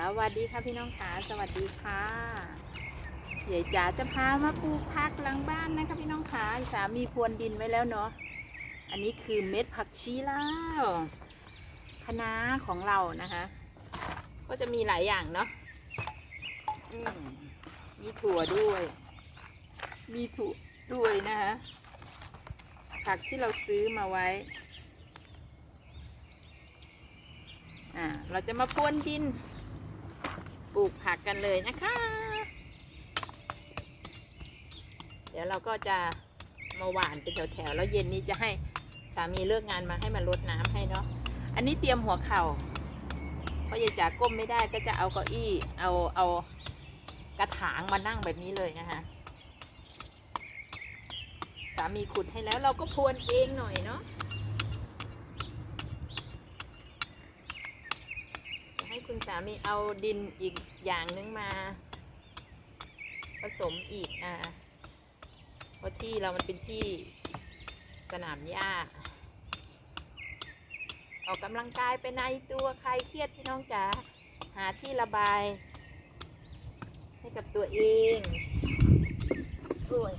สวัสดีค่ะพี่น้องขาสวัสดีค่ะใหญ่จ๋าจะพามาปลูกผักหลังบ้านนะคะพี่น้องขาสามีพรวนดินไว้แล้วเนาะอันนี้คือเม็ดผักชีลาวคะน้าของเรานะคะ ก็จะมีหลายอย่างเนาะมมีถั่วด้วย มีถั่วด้วยนะคะผักที่เราซื้อมาไว้อ่าเราจะมาพรวนดิน ปลูกผักกันเลยนะคะ เดี๋ยวเราก็จะมาหว่านเป็นแถวๆแล้วเย็นนี้จะให้สามีเลิกงานมาให้มารดน้ำให้เนาะ อันนี้เตรียมหัวเข่าเพราะยายจ๋าก้มไม่ได้ก็จะเอาเก้าอี้ เอาเอากระถางมานั่งแบบนี้เลยนะคะสามีขุดให้แล้วเราก็พรวนเองหน่อยเนาะ ให้คุณ สามีเอาดินอีกอย่างนึงมา ผสมอีกอะเพราะที่เรามันเป็นที่สนามหญ้าออกกำลังกายไปในตัวใครเครียดพี่น้องจ๋าหาที่ระบาย ให้กับตัวเองโอ้ย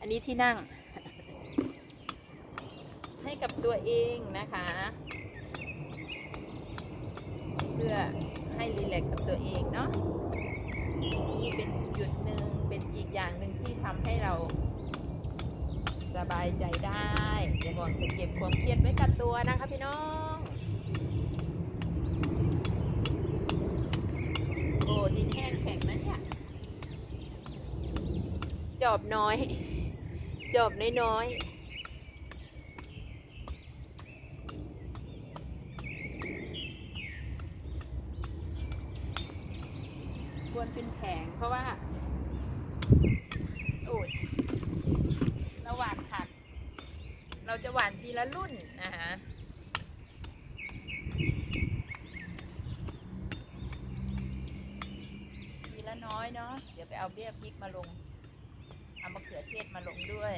อันนี้ที่นั่ง ให้กับตัวเองนะคะ พื่อให้รีแลกซ์กับตัวเองเนาะนี่เป็นจุดหนึ่งเป็นอีกอย่างหนึ่งที่ทำให้เราสบายใจได้อย่าบอกจะเก็บความเครียดไว้กับตัวนะคะพี่น้องโอ้ดินแห้งแข็งนะเนี่ยจอบน้อย จอบน้อยๆ ค วรเป็นแผงเพราะว่าโอ้ยเราหว่านผัก เราจะหวานทีละรุ่นนะคะทีละน้อยเนาะเดี๋ยวไปเอาเบี้ยพริกมาลงเอามะเขือเทศมาลงด้วย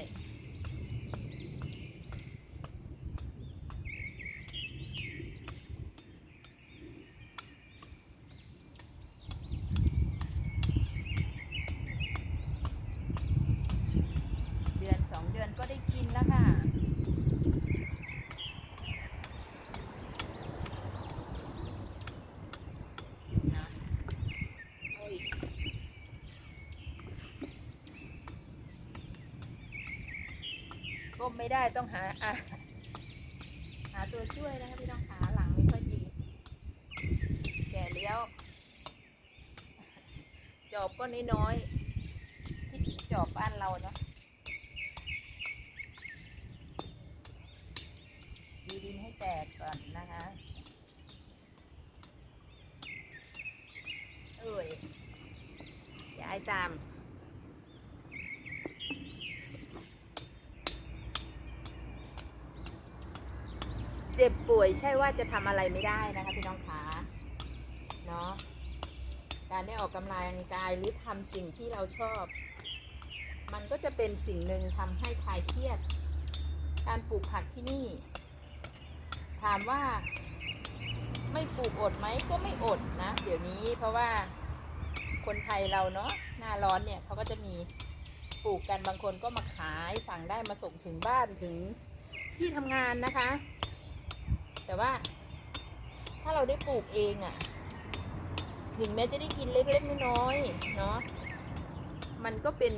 เดือนสองเดือนก็ได้กินแล้วค่ะ นะโอ้ย ก้มไม่ได้ต้องหาอะหาตัวช่วยนะคะพี่น้องขาหลังไม่ค่อยดี แก่แล้วจอบก็น้อยๆคิดถึงจอบบ้านเราเนาะดีดินให้แตกก่อนนะคะเอ้ยย้ายตาม เจ็บป่วยใช่ว่าจะทำอะไรไม่ได้นะคะพี่น้องคะเนาะการได้ออกกำลังกายหรือทำสิ่งที่เราชอบ มันก็จะเป็นสิ่งหนึ่งทำให้คลายเครียด การปลูกผักที่นี่ ถามว่าไม่ปลูกอดไหมก็ไม่อดนะ เดี๋ยวนี้เพราะว่าคนไทยเราเนาะหน้าร้อนเนี่ยเขาก็จะมีปลูกกันบางคนก็มาขายสั่งได้มาส่งถึงบ้านถึงที่ทำงานนะคะ แต่ว่า ถ้าเราได้ปลูกเองอะ่ะถึงแม้จะได้กินเล็กๆน้อยๆเนาะมันก็เป็น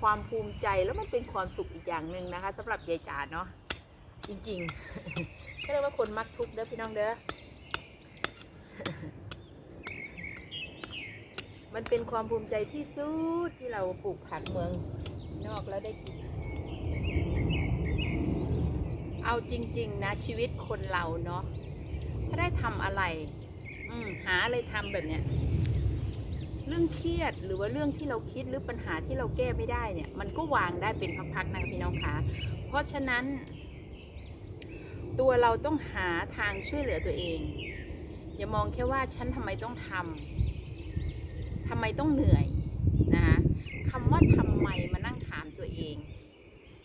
ความภูมิใจแล้วมันเป็นความสุขอีกอย่างหนึ่งนะคะสำหรับยายจ๋าเนาะจริงๆ ก็เรียกว่าคนมักทุกข์เด้อพี่น้องเด้อมันเป็นความภูมิใจที่สุดที่เราปลูกผักเมืองนอกแล้วได้กิน เอาจริง ๆ นะ ชีวิตคนเราเนาะถ้าได้ทำอะไร อืมหาอะไรทำแบบเนี้ยเรื่องเครียดหรือว่าเรื่องที่เราคิดหรือปัญหาที่เราแก้ไม่ได้เนี่ย มันก็วางได้เป็นพักๆนะพี่น้องคะเพราะฉะนั้น ตัวเราต้องหาทางช่วยเหลือตัวเอง อย่ามองแค่ว่าฉันทำไมต้องทำทำไมต้องเหนื่อยนะคะคำว่าทำไมมานั่งถามตัวเอง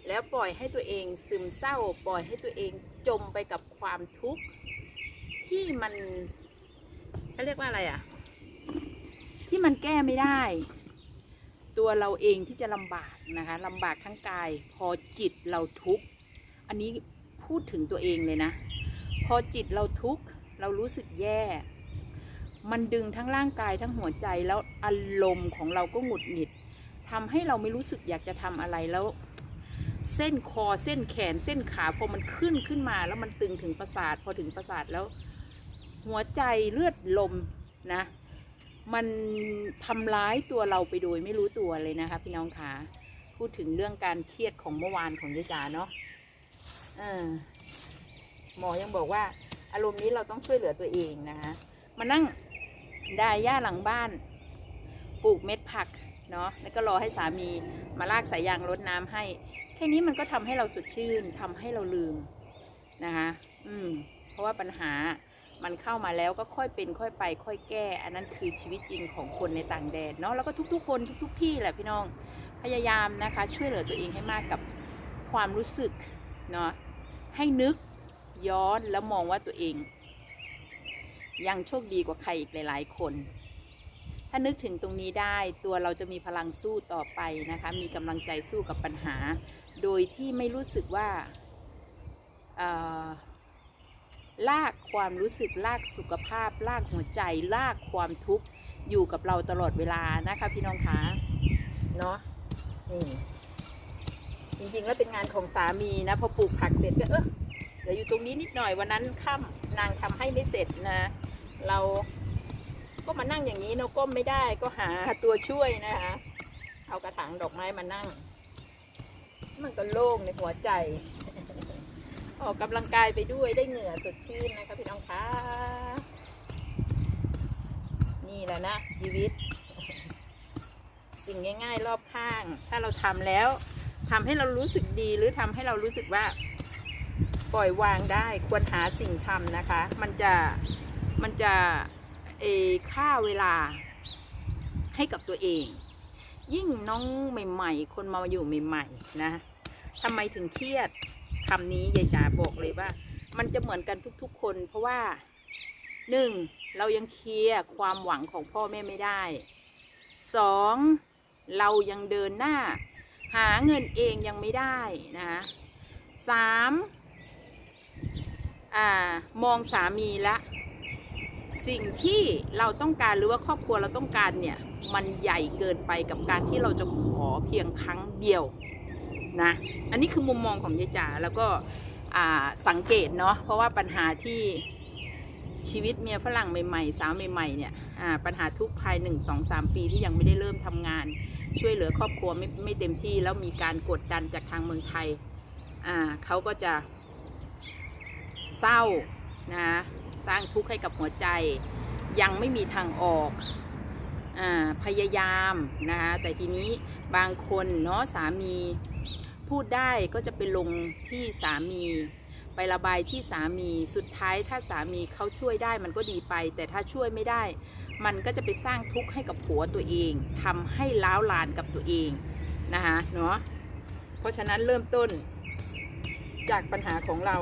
แล้วปล่อยให้ตัวเองซึมเศร้า ปล่อยให้ตัวเองจมไปกับความทุกข์ที่มันเขาเรียกว่าอะไรอะ ที่มันแก้ไม่ได้ ตัวเราเองที่จะลำบากนะคะลำบากทั้งกาย พอจิตเราทุกข์อันนี้พูดถึงตัวเองเลยนะ พอจิตเราทุกข์เรารู้สึกแย่ มันดึงทั้งร่างกายทั้งหัวใจแล้วอารมณ์ของเราก็หงุดหงิดทำให้เราไม่รู้สึกอยากจะทำอะไรแล้ว เส้นคอเส้นแขนเส้นขาพอมันขึ้นขึ้นมา แล้วมันตึงถึงประสาทพอถึงประสาทแล้ว หัวใจเลือดลมนะ มันทำร้ายตัวเราไปโดยไม่รู้ตัวเลยนะคะ พี่น้องคะพูดถึงเรื่องการเครียดของเมื่อวานของยายจ๋าเนาะหมอยังบอกว่า อารมณ์นี้เราต้องช่วยเหลือตัวเองนะคะมานั่งด้ย่าหลังบ้านปลูกเม็ดผักเนาะแล้วก็รอให้สามีมาลากสายยางรดน้ำให้ แค่นี้มันก็ทำให้เราสดชื่นทำให้เราลืมนะคะอืมเพราะว่าปัญหามันเข้ามาแล้วก็ค่อยเป็นค่อยไป ค่อยแก้ อันนั้นคือชีวิตจริงของคนในต่างแดนเนาะแล้วก็ทุกๆคนทุก ๆ ที่แหละพี่น้องพยายามนะคะ ช่วยเหลือตัวเองให้มากกับความรู้สึกเนาะให้นึกย้อนแล้วมองว่าตัวเอง ยังโชคดีกว่าใครอีกหลาย ๆ คน ถ้านึกถึงตรงนี้ได้ตัวเราจะมีพลังสู้ต่อไปนะคะ มีกำลังใจสู้กับปัญหา โดยที่ไม่รู้สึกว่าลากความรู้สึกลากสุขภาพ ลากหัวใจ ลากความทุกข์อยู่กับเราตลอดเวลานะคะพี่น้องคะเนาะนี่จริงๆแล้วเป็นงานของสามีนะพอปลูกผักเสร็จก็เออเดี๋ยวอยู่ตรงนี้นิดหน่อยวันนั้นค่ำนางทำให้ไม่เสร็จนะ เรา ก็มานั่งอย่างนี้เราก้มไม่ได้ก็หาตัวช่วยนะคะ เอากระถางดอกไม้มานั่ง มันก็โล่งในหัวใจ ออกกำลังกายไปด้วยได้เหงื่อสดชื่นนะคะพี่น้องคะนี่แหละนะชีวิต สิ่งง่าย ๆ รอบข้าง ถ้าเราทำแล้วทำให้เรารู้สึกดีหรือทำให้เรารู้สึกว่า ปล่อยวางได้ควรหาสิ่งทำนะคะ มันจะมันจะ เอค่าเวลาให้กับตัวเอง ยิ่งน้องใหม่ ๆ คนมาอยู่ใหม่ ๆ นะทำไมถึงเครียดคำนี้ยายจ๋าบอกเลยว่า มันจะเหมือนกันทุก ๆ คน เพราะว่าหนึ่งเรายังเคลียร์ความหวังของพ่อแม่ไม่ได้สองเรายังเดินหน้า หาเงินเองยังไม่ได้นะคะสามอ่ามองสามีละ สิ่งที่เราต้องการหรือว่าครอบครัวเราต้องการเนี่ยมันใหญ่เกินไปกับการที่เราจะขอเพียงครั้งเดียวนะอันนี้คือมุมมองของยายจ๋าแล้วก็สังเกตเนาะเพราะว่าปัญหาที่ชีวิตเมียฝรั่งใหม่ๆ สาวใหม่ๆเนี่ยปัญหาทุกภายหนึ่งสองสามปีที่ยังไม่ได้เริ่มทำงาน ช่วยเหลือครอบครัวไม่ไม่เต็มที่แล้วมีการกดดันจากทางเมืองไทยเขาก็จะเศร้านะ สร้างทุกข์ให้กับหัวใจ ยังไม่มีทางออกอพยายามนะคะแต่ทีนี้บางคนเนาะสามีพูดได้ก็จะไปลงที่สามี ไประบายที่สามีสุดท้ายถ้าสามีเขาช่วยได้มันก็ดีไป แต่ถ้าช่วยไม่ได้ มันก็จะไปสร้างทุกข์ให้กับผัวตัวเองทำให้ล้าวลานกับตัวเองนะคะเนาะเพราะฉะนั้นเริ่มต้นจากปัญหาของเรา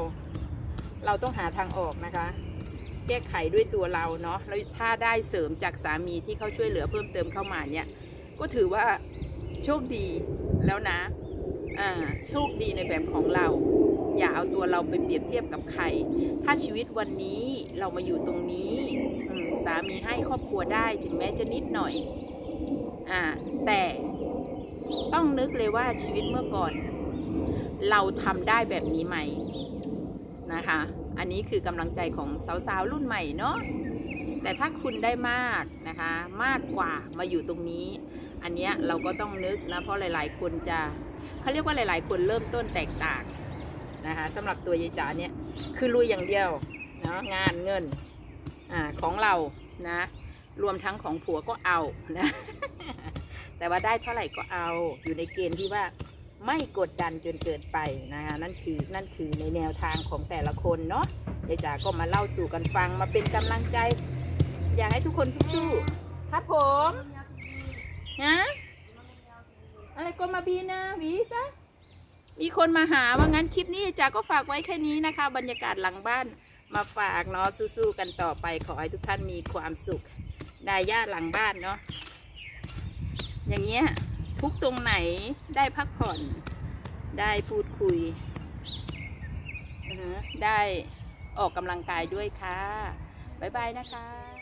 เราต้องหาทางออกนะคะ แก้ไขด้วยตัวเราเนาะแล้วถ้าได้เสริมจากสามีที่เขาช่วยเหลือเพิ่มเติมเข้ามาเนี่ยก็ถือว่าโชคดีแล้วนะอ่าโชคดีในแบบของเรา อย่าเอาตัวเราไปเปรียบเทียบกับใคร ถ้าชีวิตวันนี้เรามาอยู่ตรงนี้สามีให้ครอบครัวได้ถึงแม้จะนิดหน่อยอ่าแต่ต้องนึกเลยว่าชีวิตเมื่อก่อน เราทำได้แบบนี้ไหมนะคะ อันนี้คือกำลังใจของสาวๆรุ่นใหม่เนาะแต่ถ้าคุณได้มากนะคะ มากกว่ามาอยู่ตรงนี้ อันเนี้ยเราก็ต้องนึกนะเพราะหลายๆ คนจะเขาเรียกว่าหลาย ๆ คนเริ่มต้นแตกต่างนะคะสำหรับตัวยายจ๋าเนี่ยคือลุยอย่างเดียวเนาะงานเงินอ่าของเรานะรวมทั้งของผัวก็เอานะแต่ว่าได้เท่าไหร่ก็เอาอยู่ในเกณฑ์ที่ว่า ไม่กดดันจนเกินไปนะคะนั่นคือนั่นคือในแนวทางของแต่ละคนเนาะยายจ๋าก็มาเล่าสู่กันฟังมาเป็นกำลังใจ อยากให้ทุกคนสู้ๆครับผมนะอะไรก็มาบีนะวีซะมีคนมาหาว่างั้นคลิปนี้ยายจ๋าก็ฝากไว้แค่นี้นะคะ บรรยากาศหลังบ้านมาฝากเนาะสู้ๆกันต่อไปขอให้ทุกท่านมีความสุขได้ญาติหลังบ้านเนาะอย่างเงี้ย ทุกตรงไหนได้พักผ่อน ได้พูดคุย ได้ออกกำลังกายด้วยค่ะ บ๊ายบายนะคะ